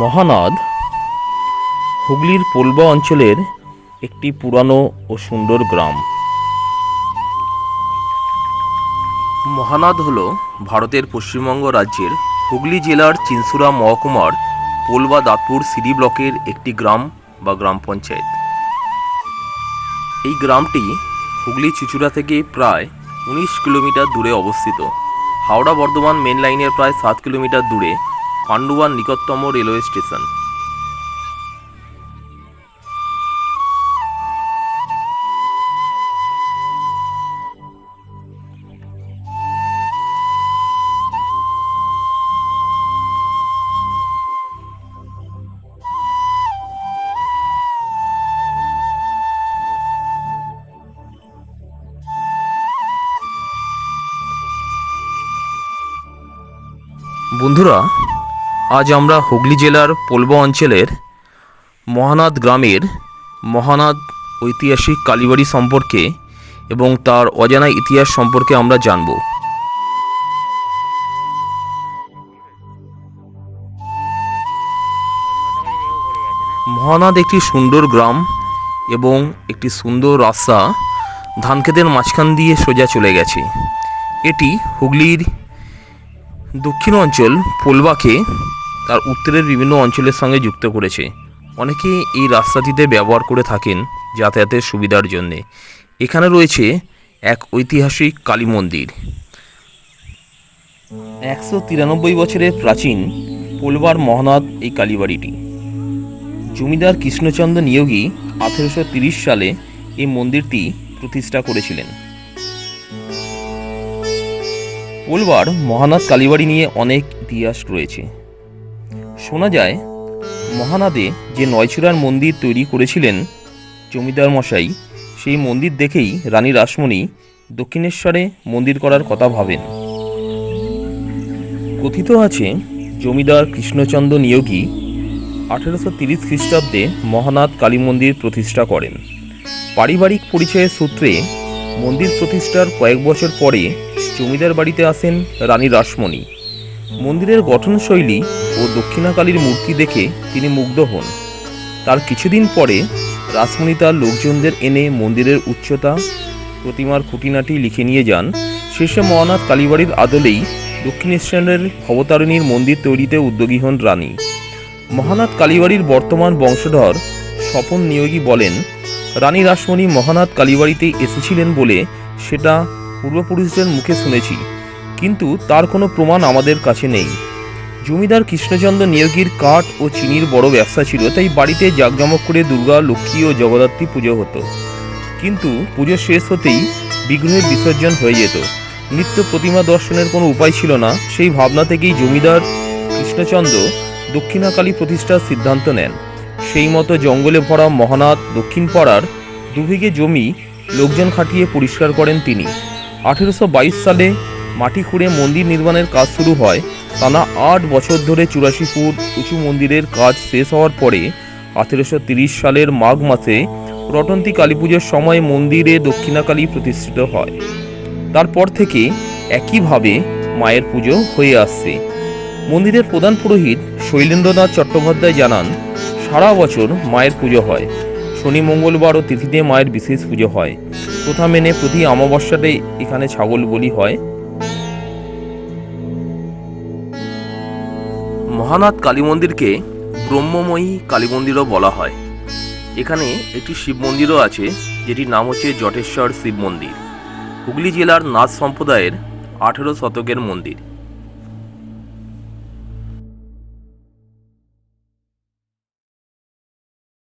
মহানদ হুগলির পোলবা অঞ্চলের একটি পুরানো ও সুন্দর গ্রাম। মহানদ হল ভারতের পশ্চিমবঙ্গ রাজ্যের হুগলি জেলার চিনসুরা মহকুমার পোলবা দাঁতপুর সিডি ব্লকের একটি গ্রাম বা গ্রাম পঞ্চায়েত। এই গ্রামটি হুগলি চুচুড়া থেকে প্রায় উনিশ কিলোমিটার দূরে অবস্থিত। হাওড়া বর্ধমান মেন লাইনের প্রায় সাত কিলোমিটার দূরে পান্ডুয়ার নিকটতম রেলওয়ে স্টেশন। বন্ধুরা আজ আমরা হুগলি জেলার পোলবা অঞ্চলের মহানাদ গ্রামের মহানাদ ঐতিহাসিক কালীবাড়ি সম্পর্কে এবং তার অজানা ইতিহাস সম্পর্কে আমরা জানব। মহানাদ একটি সুন্দর গ্রাম এবং একটি সুন্দর রাস্তা ধানক্ষেতের মাঝখান দিয়ে সোজা চলে গেছে। এটি হুগলির দক্ষিণ অঞ্চল পোলবাকে তার উত্তরের বিভিন্ন অঞ্চলের সঙ্গে যুক্ত করেছে। অনেকে এই রাস্তাটিতে ব্যবহার করে থাকেন যাতায়াতের সুবিধার জন্যে। এখানে রয়েছে এক ঐতিহাসিক কালী মন্দির। একশো তিরানব্বই বছরের প্রাচীন পোলবার মহানাদ এই কালীবাড়িটি। জমিদার কৃষ্ণচন্দ্র নিয়োগী আঠেরোশো তিরিশ সালে এই মন্দিরটি প্রতিষ্ঠা করেছিলেন। পোলবার মহানাদ কালীবাড়ি নিয়ে অনেক ইতিহাস রয়েছে। শোনা যায়, মহানাদে যে নয়চূড়ার মন্দির তৈরি করেছিলেন জমিদার মশাই, সেই মন্দির দেখেই রানী রাসমণি দক্ষিণেশ্বরে মন্দির করার কথা ভাবেন। কথিত আছে, জমিদার কৃষ্ণচন্দ্র নিয়োগী আঠেরোশো তিরিশ খ্রিস্টাব্দে মহানাথ কালী মন্দির প্রতিষ্ঠা করেন। পারিবারিক পরিচয়ের সূত্রে মন্দির প্রতিষ্ঠার কয়েক বছর পরে জমিদার বাড়িতে আসেন রানী রাসমণি। মন্দিরের গঠনশৈলী ও দক্ষিণাকালীর মূর্তি দেখে তিনি মুগ্ধ হন। তার কিছুদিন পরে রাসমণি তার লোকজনদের এনে মন্দিরের উচ্চতা, প্রতিমার খুঁটিনাটি লিখে নিয়ে যান। শেষে মহানাথ কালীবাড়ির আদলেই দক্ষিণেশ্বরের ভবতারিণীর মন্দির তৈরিতে উদ্যোগী হন রানী। মহানাথ কালীবাড়ির বর্তমান বংশধর স্বপন নিয়োগী বলেন, রানী রাসমণি মহানাথ কালীবাড়িতে এসেছিলেন বলে সেটা পূর্বপুরুষদের মুখে শুনেছি। কিন্তু তার কোনো প্রমাণ আমাদের কাছে নেই। জমিদার কৃষ্ণচন্দ্র নিয়োগীর কাঠ ও চিনির বড় ব্যবসা ছিল, তাই বাড়িতে জাঁকজমক করে দুর্গা, লক্ষ্মী ও জগদ্ধাত্রী পুজো হতো। কিন্তু পুজো শেষ হতেই বিগ্রহের বিসর্জন হয়ে যেত। নিত্য প্রতিমা দর্শনের কোনো উপায় ছিল না, সেই ভাবনা থেকেই জমিদার কৃষ্ণচন্দ্র দক্ষিণাকালী প্রতিষ্ঠার সিদ্ধান্ত নেন। সেই মতো জঙ্গলে ভরা মহানাথ দক্ষিণ পাড়ার দুবিঘে জমি লোকজন খাটিয়ে পরিষ্কার করেন তিনি। আঠেরোশো বাইশ সালে মাটি খুঁড়ে মন্দির নির্মাণের কাজ শুরু হয়। টানা আট বছর ধরে চুরাশি ফুট উঁচু মন্দিরের কাজ শেষ হওয়ার পরে আঠেরোশো সালের মাঘ মাসে রটন্তী কালী পুজোর সময় মন্দিরে দক্ষিণাকালী প্রতিষ্ঠিত হয়। তারপর থেকে একইভাবে মায়ের পুজো হয়ে আসছে। মন্দিরের প্রধান পুরোহিত শৈলেন্দ্রনাথ চট্টোপাধ্যায় জানান, সারা বছর মায়ের পুজো হয়। শনি, মঙ্গলবার ও তিথিতে মায়ের বিশেষ পুজো হয়। প্রথা মেনে প্রতি অমাবস্যাতে এখানে ছাগল বলি হয়। মহানাথ কালী মন্দিরকে ব্রহ্মময়ী কালী মন্দিরও বলা হয়। এখানে একটি শিব মন্দিরও আছে, যেটির নাম হচ্ছে জটেশ্বর শিব মন্দির। হুগলি জেলার নাচ সম্প্রদায়ের আঠেরো শতকের মন্দির।